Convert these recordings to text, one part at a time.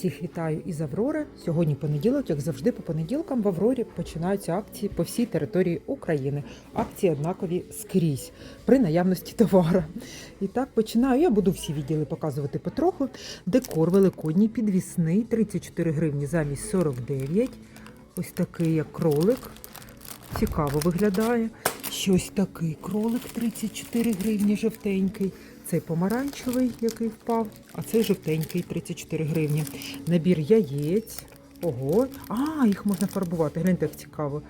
Всіх вітаю із Аврори. Сьогодні понеділок, як завжди, по понеділкам в Аврорі починаються акції по всій території України. Акції однакові скрізь при наявності товару. І так починаю. Я буду всі відділи показувати потроху. Декор великодній, підвісний, 34 гривні замість 49. Ось такий як кролик. Цікаво виглядає. Щось такий кролик 34 гривні жовтенький. Цей помаранчевий, який впав, а цей жовтенький 34 гривні. Набір яєць. Ого, а, їх можна фарбувати. Гляньте, як цікаво.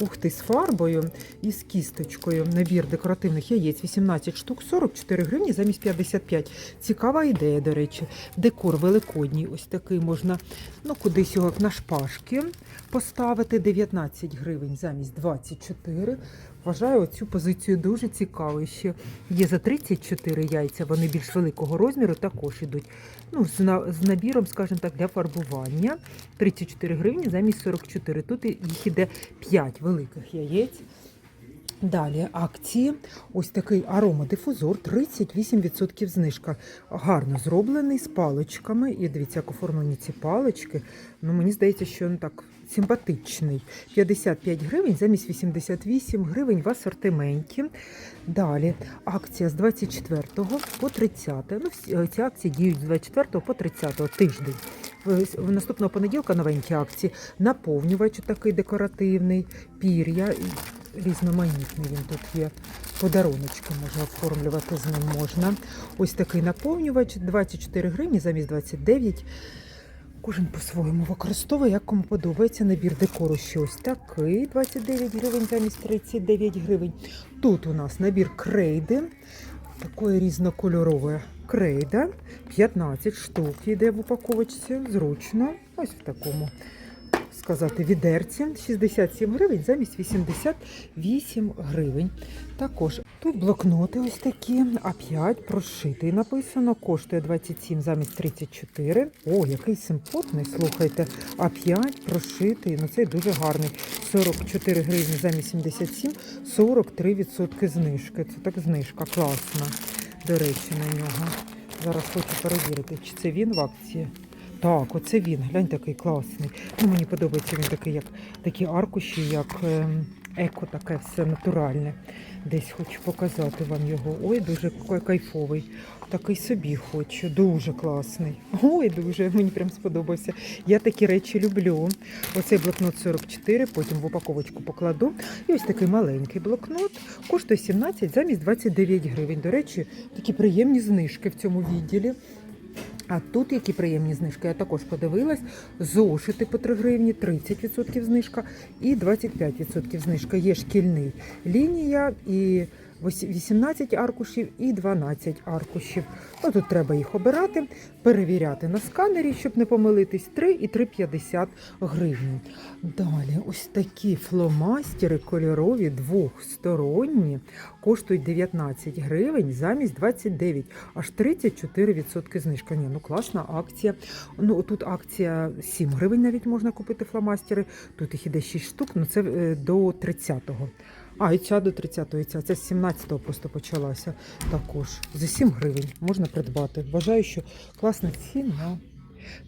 Ух ти, з фарбою і з кісточкою. Набір декоративних яєць 18 штук, 44 гривні замість 55. Цікава ідея, до речі. Декор великодній. Ось такий можна ну, кудись його на шпажки поставити. 19 гривень замість 24. Вважаю цю позицію дуже цікавою. Ще є за 34 яйця, вони більш великого розміру також ідуть. Ну, з, на, набіром, скажімо так, для фарбування. 34 гривні замість 44. Тут їх іде 5 великих яєць. Далі акції. Ось такий аромадифузор, 38% знижка. Гарно зроблений з паличками. І дивіться, як оформлені ці палички. Ну, мені здається, що він так симпатичний. 55 гривень замість 88 гривень в асортименті. Далі акція з 24 по 30. Ну, всі ці акції діють з 24 по 30 тиждень. В наступного понеділка новенькі акції. Наповнювач такий декоративний, пір'я. Різноманітний він тут є. Подаруночки можна оформлювати з ним можна. Ось такий наповнювач 24 гривні замість 29. Кожен по-своєму використовує, як кому подобається. Набір декору ще ось такий 29 гривень замість 39 гривень. Тут у нас набір крейди, такої різнокольорової крейда. 15 штук йде в упаковочці. Зручно. Ось в такому сказати, відерці 67 гривень замість 88 гривень. Також тут блокноти ось такі, А5 прошитий написано, коштує 27 замість 34. О, який симпотний, слухайте. А5 прошитий, ну цей дуже гарний. 44 гривні замість 77, 43% знижки. Це так знижка, класна, до речі, на нього. Зараз хочу перевірити, чи це він в акції. Так, оце він. Глянь, такий класний. Ну, мені подобається він такий, як такі аркуші, як ем, еко, таке все натуральне. Десь хочу показати вам його. Ой, дуже кайфовий. Такий собі хочу. Дуже класний. Ой, дуже мені прям сподобався. Я такі речі люблю. Оцей блокнот 44, потім в упаковочку покладу. І ось такий маленький блокнот. Коштує 17 замість 29 гривень. До речі, такі приємні знижки в цьому відділі. А тут які приємні знижки, я також подивилась. Зошити по 3 гривні, 30% знижка і 25% знижка. Є шкільний лінія і 18 аркушів і 12 аркушів. Ну, тут треба їх обирати, перевіряти на сканері, щоб не помилитись. 3 і 3,50 гривень. Далі ось такі фломастери кольорові двохсторонні коштують 19 гривень замість 29, аж 34% знижка. Ні, ну класна акція. Ну тут акція 7 гривень навіть можна купити фломастери. Тут їх іде 6 штук, ну це е, до 30-го. А, і ця до 30-го, і ця, ця з 17-го просто почалася також. За 7 гривень можна придбати. Вважаю, що класна ціна.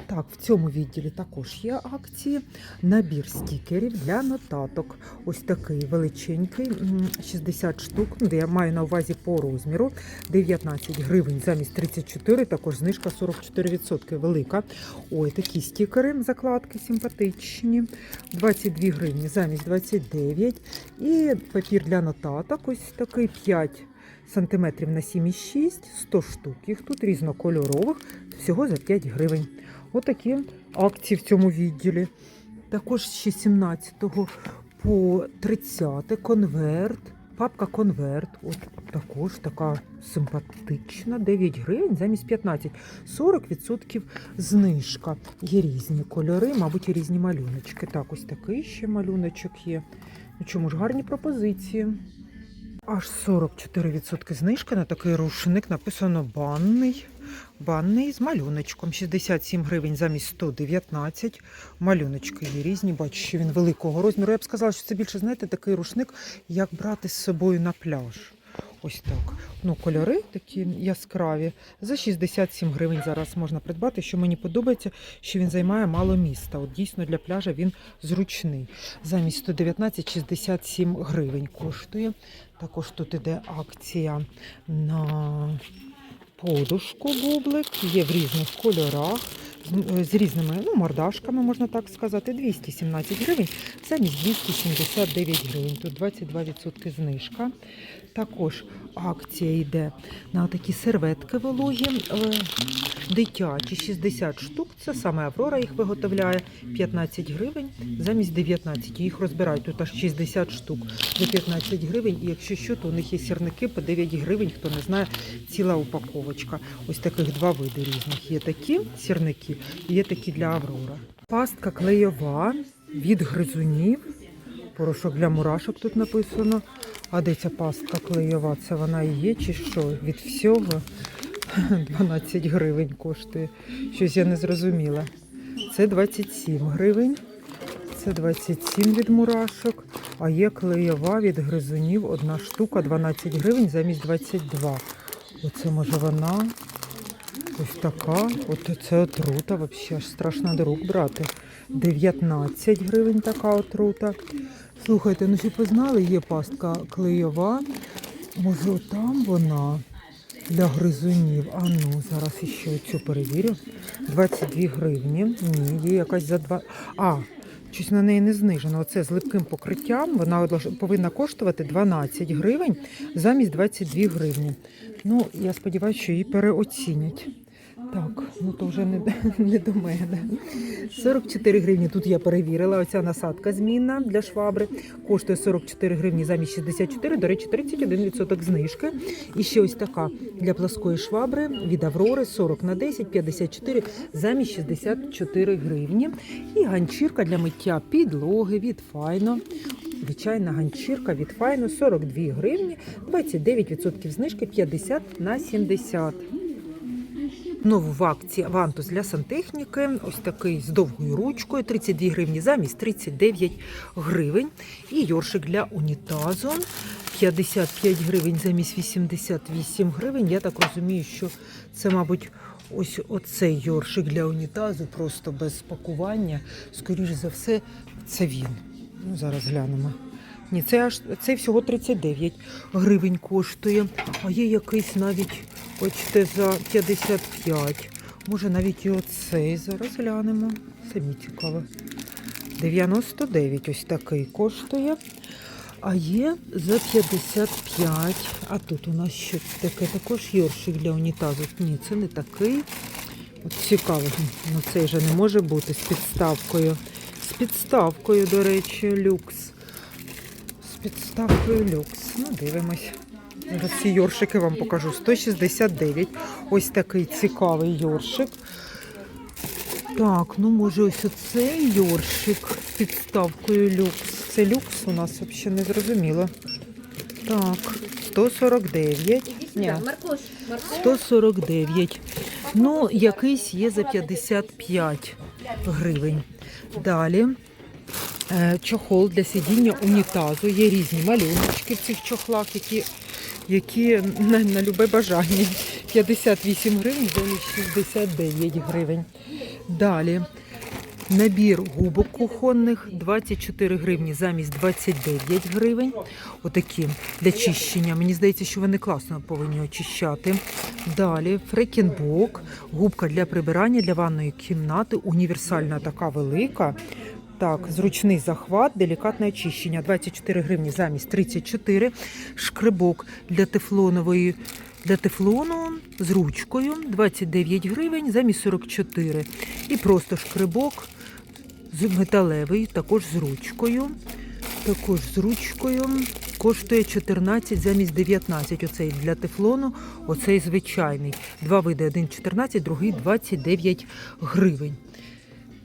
Так, в цьому відділі також є акції. Набір стікерів для нотаток. Ось такий величенький, 60 штук. Де я маю на увазі по розміру. 19 гривень замість 34, також знижка 44%. Велика.Ой, такі стікери, закладки симпатичні. 22 гривні замість 29. І папір для нотаток. Ось такий 5 сантиметрів на 7,6, 100 штук. Їх тут різнокольорових, всього за 5 гривень. Отакі акції в цьому відділі. Також ще 17 по 30 конверт. Папка конверт. От також така симпатична. 9 гривень замість 15. 40% знижка. Є різні кольори, мабуть, і різні малюночки. Так, ось такий ще малюночок є. Ну чому ж гарні пропозиції? Аж 44% знижка на такий рушник. Написано банний. Банний з малюночком. 67 гривень замість 119. Малюночки є різні. Бачу, що він великого розміру. Я б сказала, що це більше, знаєте, такий рушник, як брати з собою на пляж. Ось так. Ну, кольори такі яскраві. За 67 гривень зараз можна придбати. Що мені подобається, що він займає мало міста. От дійсно для пляжа він зручний. Замість 119 67 гривень коштує. Також тут іде акція на подушку бублик. Є в різних кольорах. з- З різними ну, мордашками, можна так сказати, 217 гривень, замість 279 гривень. Тут 22% знижка. Також акція йде на такі серветки вологі, е, дитячі 60 штук. Це саме Аврора їх виготовляє 15 гривень замість 19. Їх розбирають тут аж 60 штук за 15 гривень. І якщо що, то у них є сірники по 9 гривень. Хто не знає, ціла упаковочка. Ось таких два види різних. Є такі сірники, є такі для Аврора. Пастка клейова від гризунів. Порошок для мурашок тут написано. А де ця пастка клейова? Це вона і є, чи що? Від всього 12 гривень коштує. Щось я не зрозуміла. Це 27 гривень. Це 27 від мурашок. А є клеєва від гризунів. Одна штука 12 гривень замість 22. Оце може вона. Ось така. От це отрута. Взагалі аж страшно до рук брати. 19 гривень така отрута. Слухайте, ну щоб ви знали, є пастка клейова. Може, там вона для гризунів. А ну, зараз іще цю перевірю. 22 гривні. Ні, є якась за два. А, щось на неї не знижено. Оце з липким покриттям. Вона повинна коштувати 12 гривень замість 22 гривні. Ну, я сподіваюся, що її переоцінять. Так, ну то вже не, не до мене. 44 гривні. Тут я перевірила. Оця насадка змінна для швабри. Коштує 44 гривні замість 64. До речі, 31% знижки. І ще ось така для плоскої швабри від Аврори 40 на 10, 54 замість 64 гривні. І ганчірка для миття підлоги від Файно. Звичайна ганчірка від Файно 42 гривні, 29% знижки 50 на 70. Знову в акції Авантус для сантехніки. Ось такий з довгою ручкою, 32 гривні замість 39 гривень. І йоршик для унітазу 55 гривень замість 88 гривень. Я так розумію, що це, мабуть, ось оцей йоршик для унітазу, просто без пакування. Скоріше за все, це він. Ну, зараз глянемо. Ні, це аж це всього 39 гривень коштує. А є якийсь навіть, бачите, за 55. Може навіть і оцей. Зараз глянемо. Самі цікаво. 99 ось такий коштує. А є за 55. А тут у нас що таке також йоршик для унітазу. Ні, це не такий. От цікаво, ну цей же не може бути з підставкою. З підставкою, до речі, люкс. З підставкою люкс. Ну, дивимось. Ці йоршики вам покажу. 169. Ось такий цікавий йоршик. Так, ну може ось оцей йоршик з підставкою люкс. Це люкс у нас взагалі не зрозуміло. Так, 149. Ні, Маркош, Маркош. 149. Ну, якийсь є за 55 гривень. Далі е, чохол для сидіння унітазу. Є різні малюночки в цих чохлах, які, які на, на любе бажання. 58 гривень, замість 69 гривень. Далі Набір губок кухонних 24 гривні замість 29 гривень. Отакі для чищення. Мені здається, що вони класно повинні очищати. Далі фрекінбок, губка для прибирання для ванної кімнати, універсальна така велика. Так, зручний захват, делікатне очищення. 24 гривні замість 34. Шкребок для тефлонової для тефлону з ручкою 29 гривень замість 44. І просто шкребок металевий, також з ручкою. Також з ручкою коштує 14 замість 19. Оцей для тефлону, оцей звичайний. Два види: один 14, другий 29 гривень.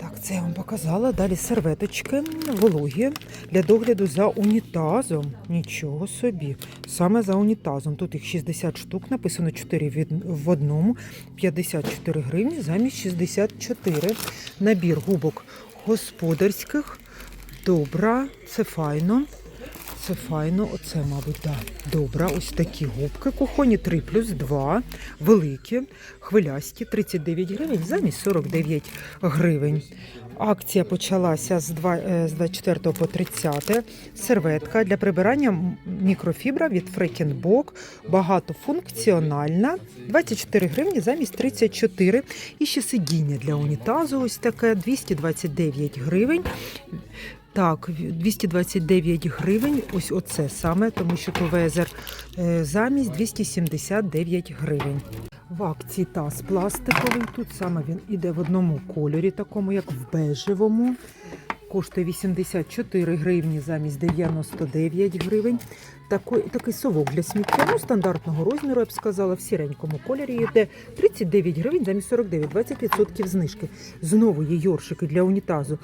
Так, це я вам показала. Далі серветочки вологі для догляду за унітазом. Нічого собі. Саме за унітазом. Тут їх 60 штук, написано 4 від, в одному, 54 гривні замість 64. Набір губок господарських. Добра, це файно. Оце файно, оце, мабуть, да. Добре. Ось такі губки кухоні 3 плюс 2, великі, хвилясті, 39 гривень замість 49 гривень. Акція почалася з, 2, е, 24 по 30. Серветка для прибирання мікрофібра від Фрекенбок. Багатофункціональна. 24 гривні замість 34. І ще сидіння для унітазу ось таке 229 гривень. Так, 229 гривень. Ось оце саме, тому що ковезер е, замість 279 гривень. В акції таз пластиковий. Тут саме він іде в одному кольорі, такому як в бежевому. Коштує 84 гривні замість 99 гривень. Такий, такий совок для сміття ну, стандартного розміру, я б сказала, в сіренькому кольорі йде 39 гривень замість 49, 20% знижки. Знову є йоршики для унітазу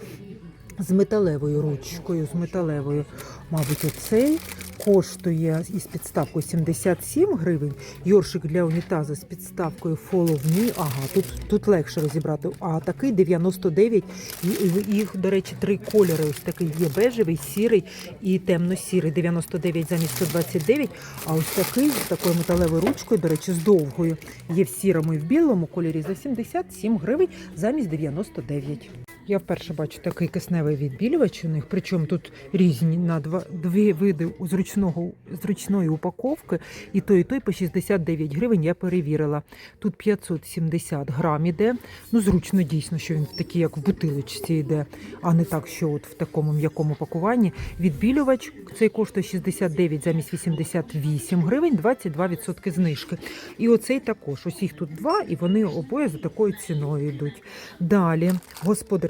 з металевою ручкою, з металевою. Мабуть, оцей коштує із підставкою 77 гривень. Йоршик для унітазу з підставкою Follow Me. Ага, тут, тут легше розібрати. А такий 99. І, і- їх, до речі, три кольори. Ось такий є бежевий, сірий і темно-сірий. 99 замість 129. А ось такий з такою металевою ручкою, до речі, з довгою. Є в сірому і в білому кольорі за 77 гривень замість 99. Я вперше бачу такий кисневий відбілювач у них, причому тут різні на два дві види зручного зручної упаковки, і той, і той по 69 гривень. Я перевірила. Тут 570 грам іде. Ну зручно дійсно, що він такий, як в бутилочці йде, а не так, що от в такому м'якому пакуванні. Відбілювач цей коштує 69 замість 88 гривень, 22% знижки. І оцей також. Їх тут два, і вони обоє за такою ціною йдуть. Далі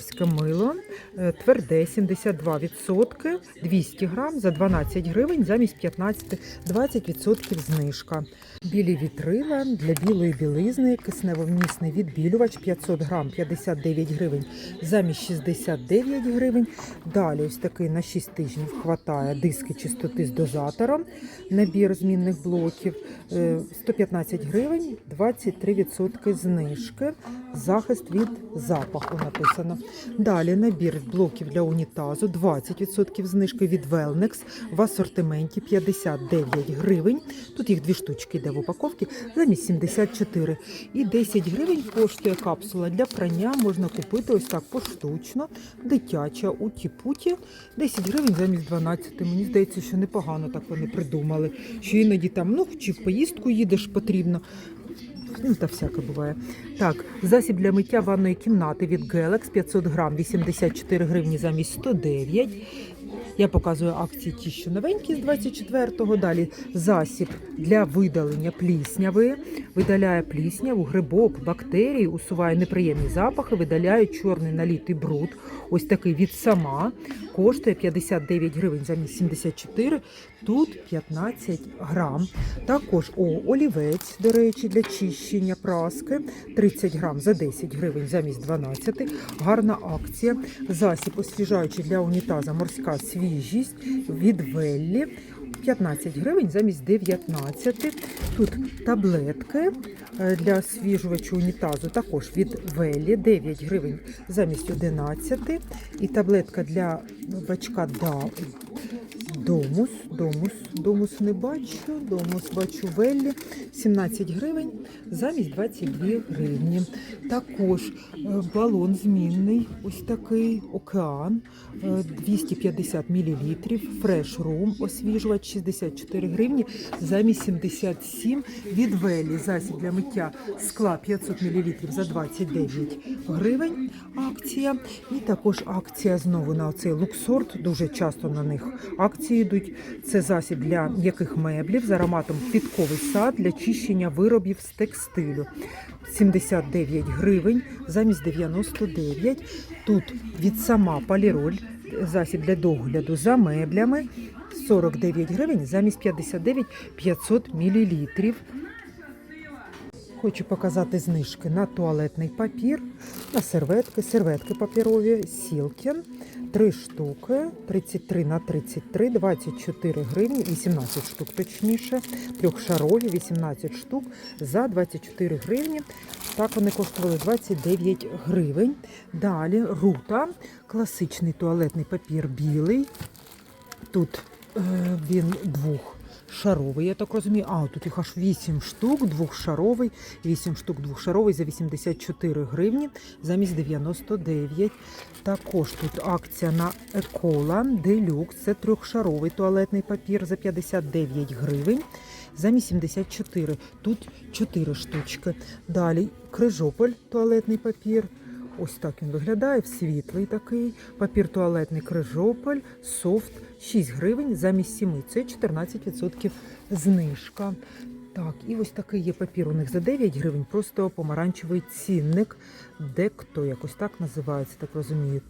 господарське мило е, тверде 72%, 200 грам за 12 гривень замість 15 20% знижка. Білі вітрила для білої білизни, кисневомісний відбілювач 500 грам 59 гривень замість 69 гривень. Далі ось такий на 6 тижнів хватає диски чистоти з дозатором, набір змінних блоків е, 115 гривень, 23% знижки, захист від запаху написано. Далі набір блоків для унітазу 20% знижки від Велнекс в асортименті 59 гривень. Тут їх дві штучки йде в упаковці замість 74. І 10 гривень коштує капсула для прання. Можна купити ось так поштучно, дитяча у тіпуті. 10 гривень замість 12. Мені здається, що непогано так вони придумали. Що іноді там, ну чи в поїздку їдеш потрібно. Ну, та всяке буває. Так, засіб для миття ванної кімнати від Gelex 500 грам, 84 гривні замість 109. Я показую акції ті, що новенькі з 24-го. Далі засіб для видалення плісняви. Видаляє плісняву, грибок, бактерії, усуває неприємні запахи, видаляє чорний наліт і бруд. Ось такий від сама. Коштує 59 гривень замість 74. Тут 15 грам. Також о, олівець, до речі, для чищення праски 30 грам за 10 гривень замість 12. Гарна акція. Засіб освіжаючий для унітаза морська свіжість від Веллі. 15 гривень замість 19. Тут таблетки е, для свіжувачу унітазу також від Велі 9 гривень замість 11. І таблетка для бачка да, Домус, домус, домус не бачу, домус бачу Веллі 17 гривень замість 22 гривні. Також е, балон змінний, ось такий океан е, 250 мл, фреш рум освіжувач 64 гривні замість 77 від Веллі. Засіб для миття скла 500 мл за 29 гривень. Акція. І також акція знову на оцей луксорт. Дуже часто на них акції йдуть. Це засіб для м'яких меблів з ароматом квітковий сад для чищення виробів з текстилю. 79 гривень замість 99. Тут від сама поліроль засіб для догляду за меблями 49 гривень замість 59 500 мілілітрів. Хочу показати знижки на туалетний папір, на серветки, серветки папірові, Сілкін, 3 штуки, 33 на 33, 24 гривні, 18 штук точніше, трьохшарові, 18 штук за 24 гривні. Так вони коштували 29 гривень. Далі рута, класичний туалетний папір білий. Тут е, він двохшаровий, я так розумію. А, тут їх аж 8 штук, двохшаровий, 8 штук двохшаровий за 84 гривні замість 99. Також тут акція на Екола Делюкс. Це трьохшаровий туалетний папір за 59 гривень. Замість 74. Тут 4 штучки. Далі Крижополь туалетний папір. Ось так він виглядає, в світлий такий. Папір туалетний Крижополь, софт 6 гривень замість 7. Це 14% знижка. Так, і ось такий є папір у них за 9 гривень, просто помаранчевий цінник. Декто якось так називається, так розумію.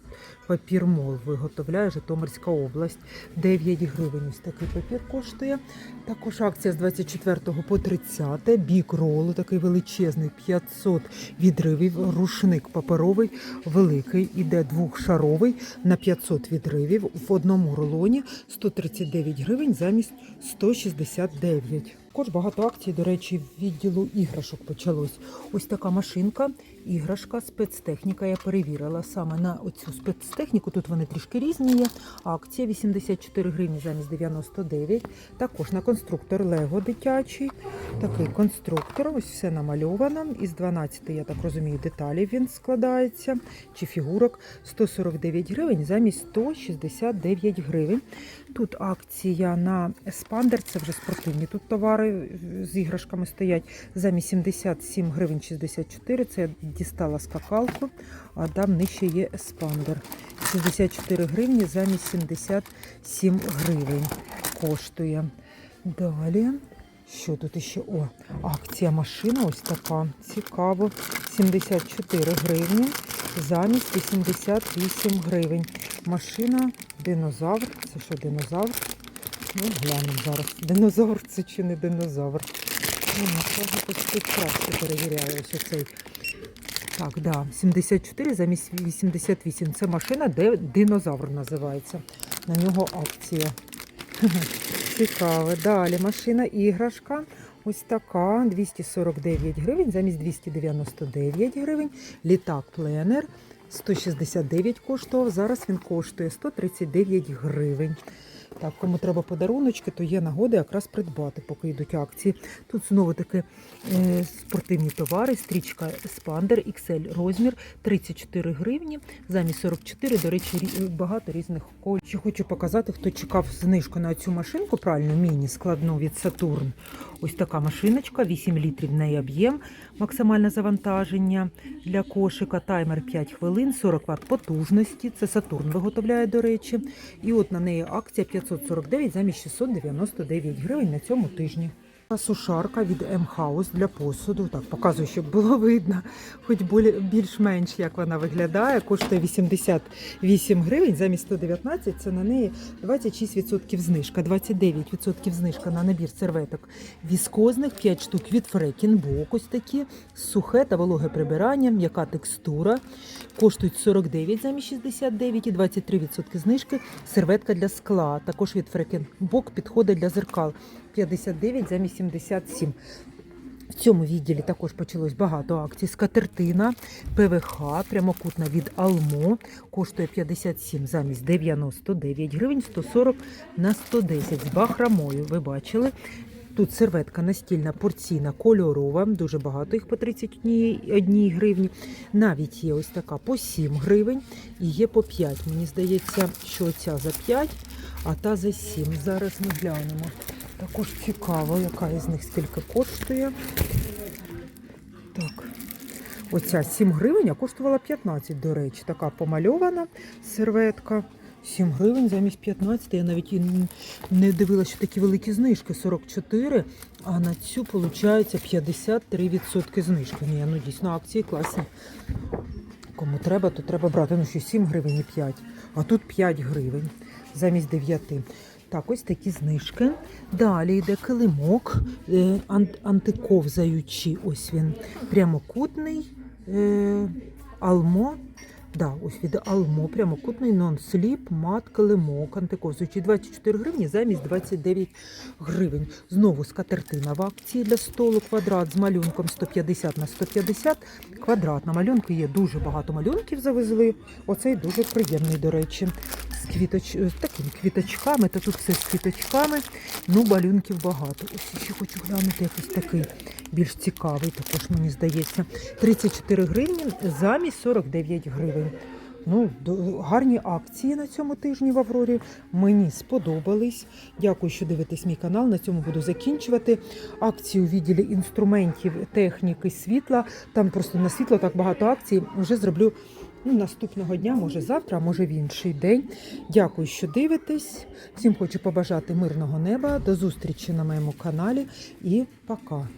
Папір мол виготовляє Житомирська область. 9 гривень ось такий папір коштує. Також акція з 24 по 30. Бік ролу, такий величезний, 500 відривів. Рушник паперовий, великий, іде двохшаровий на 500 відривів. В одному рулоні 139 гривень замість 169. Також багато акцій, до речі, в відділу іграшок почалось. Ось така машинка, іграшка, спецтехніка. Я перевірила саме на оцю спецтехніку. Тут вони трішки різні є. Акція 84 гривні замість 99. Також на конструктор Лего дитячий. Такий конструктор. Ось все намальовано. Із 12, я так розумію, деталей він складається. Чи фігурок 149 гривень замість 169 гривень. Тут акція на еспандер, це вже спортивні тут товари з іграшками стоять. Замість 77 гривень 64. Це я дістала скакалку, а там нижче є еспандер. 64 гривні замість 77 гривень коштує. Далі. Що тут ще? О, акція машина ось така. Цікаво. 74 гривні замість 88 гривень. Машина динозавр. Це що динозавр? Ну, глянемо зараз. Динозавр це чи не динозавр? Ну, тут краще перевіряю ось оцей. Так, да, 74 замість 88. Це машина, де динозавр називається. На нього акція. Цікаве. Далі машина іграшка. Ось така 249 гривень замість 299 гривень. Літак пленер 169 коштував. Зараз він коштує 139 гривень. Так, кому треба подаруночки, то є нагода якраз придбати, поки йдуть акції. Тут знову таки е, спортивні товари, стрічка Спандер XL розмір 34 гривні, замість 44, до речі, багато різних коль. Ще хочу показати, хто чекав знижку на цю машинку, правильно, міні складну від Saturn. Ось така машиночка, 8 літрів неї об'єм, максимальне завантаження для кошика, таймер 5 хвилин, 40 Вт потужності. Це Сатурн виготовляє, до речі. І от на неї акція 549 замість 699 гривень на цьому тижні. Сушарка від М-Хаус для посуду. Так, показую, щоб було видно, хоч більш-менш як вона виглядає. Коштує 88 гривень замість 119. Це на неї 26% знижка, 29% знижка на набір серветок віскозних, 5 штук від Фрекінбок. Ось такі сухе та вологе прибирання, м'яка текстура. Коштують 49 замість 69 і 23% знижки. Серветка для скла. Також від Фрекінбок підходить для зеркал. 59 замість 77. В цьому відділі також почалось багато акцій. Скатертина ПВХ, прямокутна від Алмо, коштує 57 замість 99 гривень, 140 на 110 з бахрамою. Ви бачили. Тут серветка настільна порційна, кольорова, дуже багато їх по 31 гривні. Навіть є ось така по 7 гривень і є по 5. Мені здається, що ця за 5, а та за 7. Зараз ми глянемо. Також цікаво, яка із них скільки коштує. Так. Оця 7 гривень, а коштувала 15, до речі. Така помальована серветка. 7 гривень замість 15. Я навіть не дивилася, що такі великі знижки 44, а на цю виходить 53% знижки. Ні, ну дійсно акції класні. Кому треба, то треба брати. Ну що 7 гривень і 5, а тут 5 гривень замість 9. Так, ось такі знижки. Далі йде килимок е, ан- антиковзаючий. Ось він прямокутний. Е, Алмо. Да, ось від Алмо, прямокутний нон-сліп, мат, килимок, антиковзуючий 24 гривні замість 29 гривень. Знову скатертина в акції для столу квадрат з малюнком 150 на 150 квадрат. На малюнки є дуже багато малюнків завезли. Оцей дуже приємний, до речі. квіточ... з такими квіточками, та тут все з квіточками. Ну, балюнків багато. Ось ще хочу глянути якийсь такий більш цікавий, також мені здається. 34 гривні замість 49 гривень. Ну, гарні акції на цьому тижні в Аврорі. Мені сподобались. Дякую, що дивитесь мій канал. На цьому буду закінчувати. Акції у відділі інструментів, техніки, світла. Там просто на світло так багато акцій. Вже зроблю ну, наступного дня, може завтра, а може в інший день. Дякую, що дивитесь. Всім хочу побажати мирного неба. До зустрічі на моєму каналі і пока.